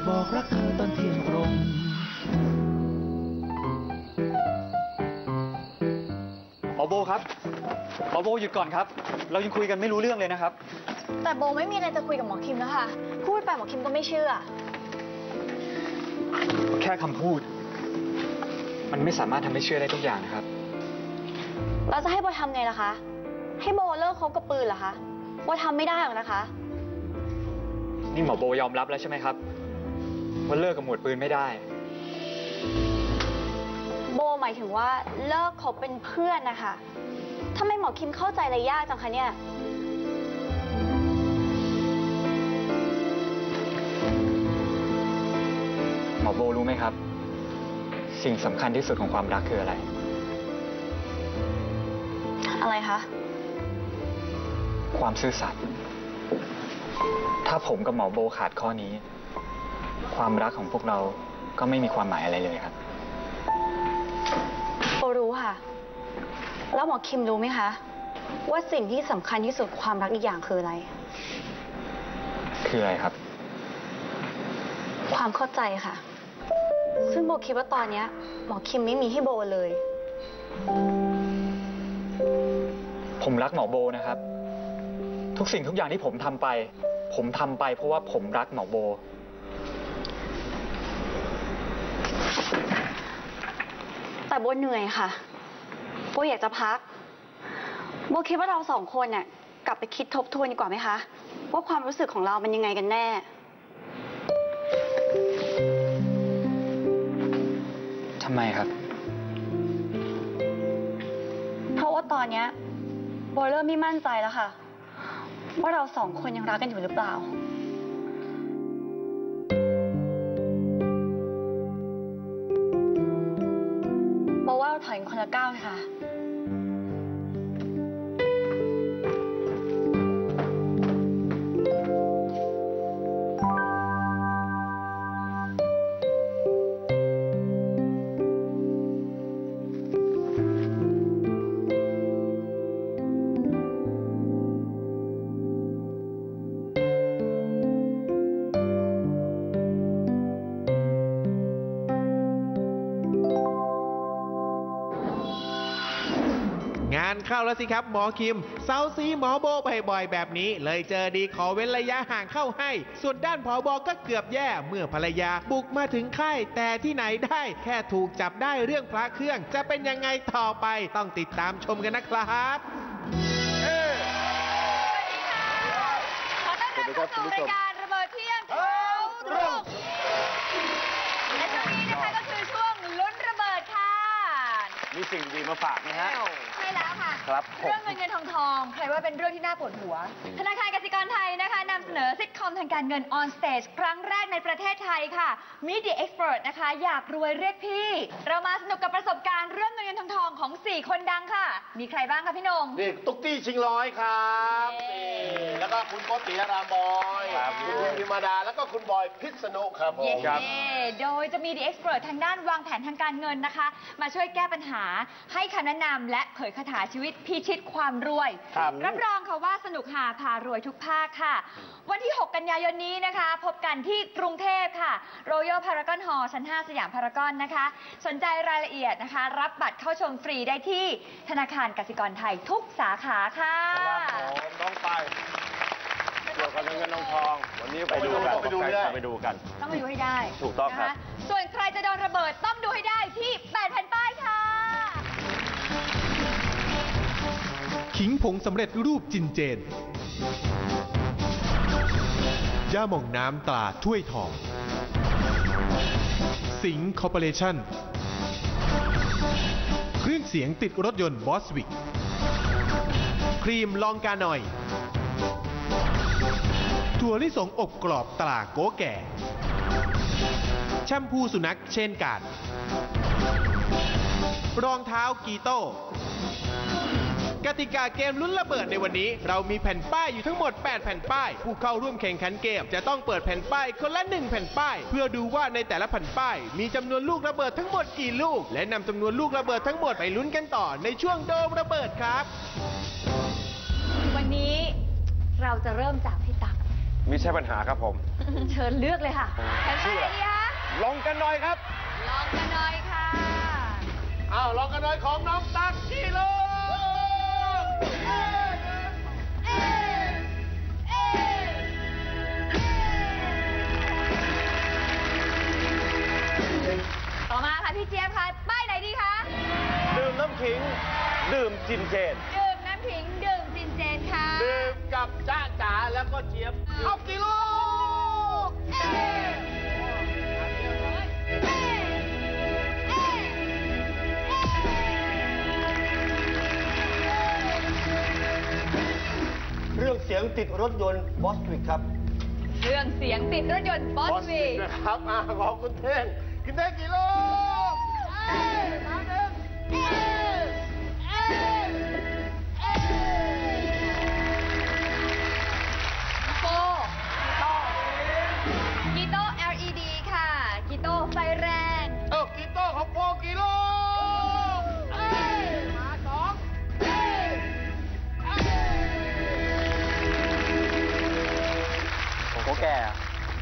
จะบอกรักเธอตอนเที่ยงตรงหมอโบครับหมอโบหยุดก่อนครับ เรายังคุยกันไม่รู้เรื่องเลยนะครับ แต่โบไม่มีอะไรจะคุยกับหมอคิมแล้วค่ะ พูดไปหมอคิมก็ไม่เชื่อ แค่คำพูด มันไม่สามารถทำให้เชื่อได้ทุกอย่างนะครับ เราจะให้โบทำไงล่ะคะ ให้โบเลิกคบกับปืนเหรอคะโบทำไม่ได้หรอกนะคะ นี่หมอโบยอมรับแล้วใช่ไหมครับ ว่าเลิกกับหมวดปืนไม่ได้ โบหมายถึงว่าเลิกคบเป็นเพื่อนนะคะทำไมหมอคิมเข้าใจอะไรยากจังคะเนี่ย หมอโบรู้ไหมครับ สิ่งสำคัญที่สุดของความรักคืออะไร อะไรคะ ความซื่อสัตย์ ถ้าผมกับหมอโบขาดข้อนี้ ความรักของพวกเราก็ไม่มีความหมายอะไรเลยครับโบรู้ค่ะ แล้วหมอคิมรู้ไหมคะ ว่าสิ่งที่สำคัญที่สุดความรักอีกอย่างคืออะไร คืออะไรครับ ความเข้าใจค่ะ ซึ่งโบคิดว่าตอนเนี้ยหมอคิมไม่มีให้โบเลย ผมรักหมอโบนะครับ ทุกสิ่งทุกอย่างที่ผมทำไป ผมทำไปเพราะว่าผมรักหมอโบ แต่โบเหนื่อยค่ะ โบอยากจะพัก โบคิดว่าเราสองคนน่ะกลับไปคิดทบทวนดีกว่าไหมคะ ว่าความรู้สึกของเรามันยังไงกันแน่ ทำไมครับ เพราะว่าตอนเนี้ยโบเริ่มไม่มั่นใจแล้วค่ะ ว่าเราสองคนยังรักกันอยู่หรือเปล่า เราถอยกันคนละก้าวเลยค่ะ านเข้าแล้วสิครับหมอคิมเซาซีหมอโบบ่อยๆแบบนี้ เลยเจอดีขอเว้นระยะห่างเข้าให้ ส่วนด้านผอบอก็เกือบแย่เมื่อภรรยาบุกมาถึงค่ายแต่ที่ไหนได้ แค่ถูกจับได้เรื่องพระเครื่อง จะเป็นยังไงต่อไปต้องติดตามชมกันนะครับขอต้อนรับเข้าสู่รายการระเบิดเที่ยงเท้าตรง มีสิ่งดีมาฝากนะฮะ ใช่แล้วค่ะ ครับผม เรื่องเงินเงินทองทองใครว่าเป็นเรื่องที่น่าปวดหัว ธนาคารกสิกรไทยนะคะนำเสนอซิทคอมทางการเงิน on stage ครั้งแรกในประเทศไทยค่ะ Meet the expert นะคะ อยากรวยเรียกพี่ เรามาสนุกกับประสบการณ์เรื่องเงินเงินทองทองของ 4 คนดังค่ะ มีใครบ้างคะพี่นง นี่ตุ๊กตี้ชิงร้อยครับเย้นี่แล้วก็คุณโกติรามบอยครับคุณพิมมาดาแล้วก็คุณบอยพิษณุครับผม เย้ โดยจะมี The Expert ทางด้านวางแผนทางการเงินนะคะ มาช่วยแก้ปัญหาให้คำแนะนำและเผยคาถาชีวิตพิชิตความรวย ครับรับรองค่ะว่าสนุกหาพารวยทุกภาคค่ะ วันที่ 6 กันยายนนี้นะคะ พบกันที่กรุงเทพค่ะ Royal Paragon Hall ชั้น 5 สยามพารากอนนะคะ สนใจรายละเอียดนะคะ รับบัตรเข้าชมฟรีได้ที่ธนาคารกสิกรไทยทุกสาขาค่ะ ครับผมน้องไปเกี่ยวกับเงินทองทอง วันนี้ไปดูกันไปดูกันไปดูกันต้องไปดูให้ได้ถูกต้องครับ นะะส่วนใครจะโดนระเบิดต้องดู ผงสำเร็จรูปจินเจน ย่าหม่องน้ำตราถ้วยทอง สิงคอร์ปอเรชั่น เครื่องเสียงติดรถยนต์บอสวิก ครีมลองกาหน่อย ถั่วลิสงอบกรอบตราโกแก่ แชมพูสุนัขเช่นกัน รองเท้ากีโต้ กติกาเกมลุ้นระเบิดในวันนี้ เรามีแผ่นป้ายอยู่ทั้งหมด 8 แผ่นป้าย ผู้เข้าร่วมแข่งขันเกม จะต้องเปิดแผ่นป้ายคนละ 1 แผ่นป้าย เพื่อดูว่าในแต่ละแผ่นป้าย มีจำนวนลูกระเบิดทั้งหมดกี่ลูก และนำจำนวนลูกระเบิดทั้งหมดไปลุ้นกันต่อในช่วงโดมระเบิดครับ วันนี้เราจะเริ่มจากพี่ตั๊กมิใช่ปัญหาครับผม เชิญเลือกเลยค่ะแผ่นป้ายไหนดีคะลองกันหน่อยครับ ลองกันหน่อยค่ะอ้าวลองกันหน่อยของน้องตั๊กกิโลต่ เจนดื่มน้ำผิงดื่มจินเจนค่ะดื่มกับจ้าจ๋าแล้วก็เจี๊ยบเอากิโลเครื่องเสียงติดรถยนต์บอสวิกครับ เครื่องเสียงติดรถยนต์บอสวีนะครับอ่าของคุณเท่งคุณเท่งกิโลโฟ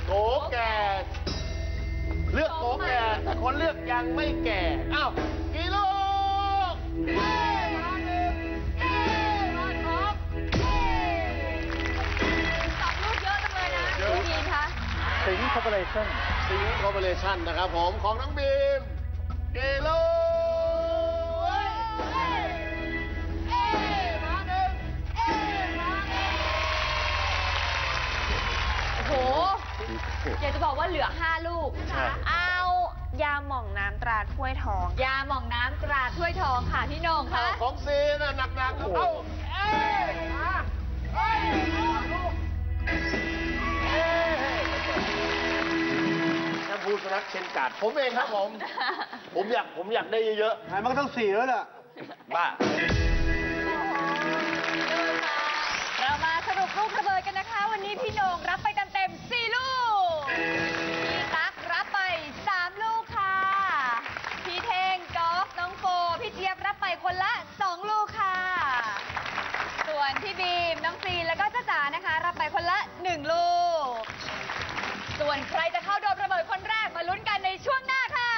โกแก่ เลือกโกแก่ แต่คนเลือกยังไม่แก่อ้าวกิโลมาหนึ่งมาสองตอบลูกเยอะจังเลยนะเยอะพี่บีมคะสิงคอร์ปอเรชั่นสิงคอร์ปอเรชั่นนะครับผมของน้องบีมกิโลมาหนึ่งโอ้โห อยากจะบอกว่าเหลือ 5 ลูกเอายาหม่องน้ำตราถ้วยทอง ยาหม่องน้ำตราถ้วยทองค่ะพี่โหนงข้าคะวของซีน่ะหนักๆเอา เอ้ยมาเอ้ยเอาลูกเอ้ยแชมพูสุนัขเชนกัดผมเองครับผม ผมอยากผมอยากได้เยอะไหนมันก็ต้องสี่แล้วล่ะ ๆ บ้า เรามาสรุปลูกระเบิดกันนะคะ วันนี้พี่โหนงรับไปเต็มๆ4ลูก รับไปคนละ1ลูก ส่วนใครจะเข้าโดนระเบิดคนแรกมาลุ้นกันในช่วงหน้าค่ะ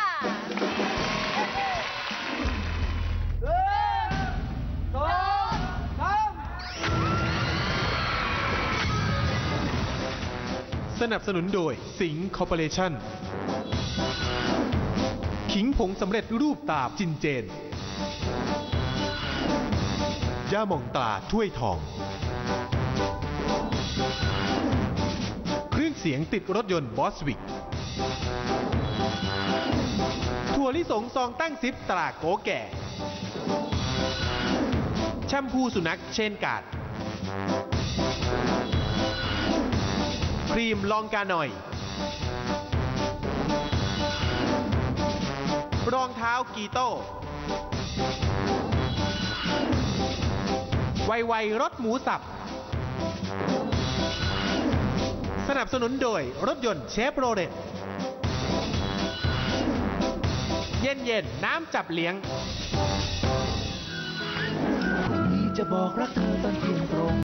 สนับสนุนโดยสิงห์คอร์ปอเรชั่น ขิงผงสำเร็จรูปตาจินเจน ย่าหมองตาถ้วยทอง เครื่องเสียงติดรถยนต์บอสวิกถั่วลิสงซองตั้งซิปตราโกแก่ แชมพูสุนัขเช่นกาด ครีมลองกาหน่อย รองเท้ากีโต้ไวไวรถหมูสับ สนับสนุนโดยรถยนต์เชฟโรเลตเย็นเย็นน้ำจับเลี้ยง พรุ่งนี้จะบอกรักเธอตอนเที่ยงตรง